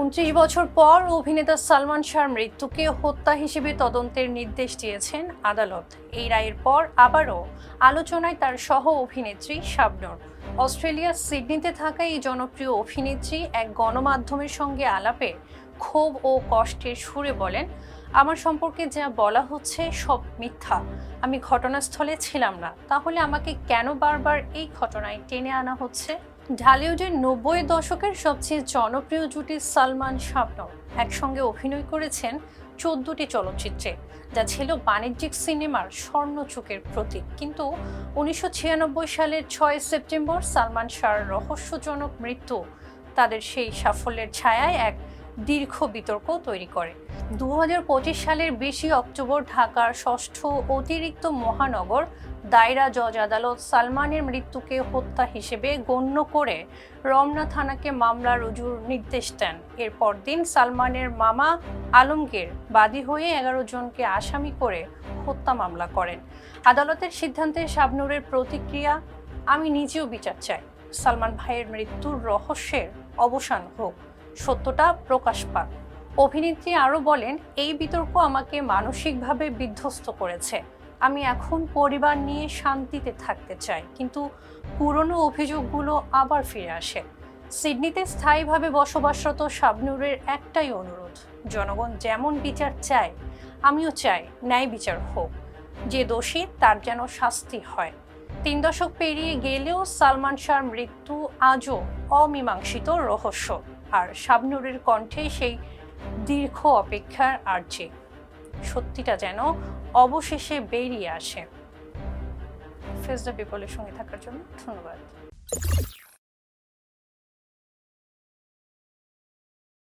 উনত্রিশ বছর পর অভিনেতা সালমান শাহর মৃত্যুকে হত্যা হিসেবে তদন্তের নির্দেশ দিয়েছেন আদালত। এই রায়ের পর আবারও আলোচনায় তার সহ অভিনেত্রী শাবনর। অস্ট্রেলিয়ার সিডনিতে থাকা এই জনপ্রিয় অভিনেত্রী এক গণমাধ্যমের সঙ্গে আলাপে ক্ষোভ ও কষ্টের সুরে বলেন, আমার সম্পর্কে যা বলা হচ্ছে সব মিথ্যা। আমি ঘটনাস্থলে ছিলাম না। তাহলে আমাকে কেন বারবার এই ঘটনায় টেনে আনা হচ্ছে? ঢালিউডের নব্বই দশকের সবচেয়ে জনপ্রিয় জুটি সালমান শাবনূর একসঙ্গে অভিনয় করেছেন চোদ্দটি চলচ্চিত্রে, যা ছিল বাণিজ্যিক সিনেমার স্বর্ণযুগের প্রতীক। কিন্তু উনিশশো ছিয়ানব্বই সালের ছয় সেপ্টেম্বর সালমান শাহর রহস্যজনক মৃত্যু তাদের সেই সাফল্যের ছায়ায় এক দীর্ঘ বিতর্ক তৈরি করে। দু হাজার পঁচিশ সালের বিশে অক্টোবর ঢাকার ষষ্ঠ অতিরিক্ত মহানগর দায়রা জজ আদালত সালমানের মৃত্যুকে হত্যা হিসেবে গণ্য করে রমনা থানাকে মামলা রুজুর নির্দেশ দেন। এরপর দিন সালমানের মামা আলমগীর বাদী হয়ে এগারো জনকে আসামি করে হত্যা মামলা করেন। আদালতের সিদ্ধান্তে শাবনুরের প্রতিক্রিয়া, আমি নিজেও বিচার চাই। সালমান ভাইয়ের মৃত্যুর রহস্যের অবসান হোক। সত্যটা প্রকাশ পাক। অভিনেত্রী আরও বলেন, এই বিতর্ক আমাকে মানসিকভাবে বিধ্বস্ত করেছে। আমি এখন পরিবার নিয়ে শান্তিতে থাকতে চাই, কিন্তু পুরনো অভিযোগগুলো আবার ফিরে আসে। সিডনিতে স্থায়ীভাবে বসবাসরত শাবনুরের একটাই অনুরোধ, জনগণ যেমন বিচার চায়, আমিও চাই ন্যায় বিচার হোক। যে দোষী, তার যেন শাস্তি হয়। তিন দশক পেরিয়ে গেলেও সালমান শাহর মৃত্যু আজও অমীমাংসিত রহস্য, আর শাবনুরের কণ্ঠে সেই দীর্ঘ অপেক্ষার আর্জি। সত্যিটা যেন অবশেষে বেরিয়ে আসে। ফেস দ্য পিপলের সঙ্গে থাকার জন্য ধন্যবাদ।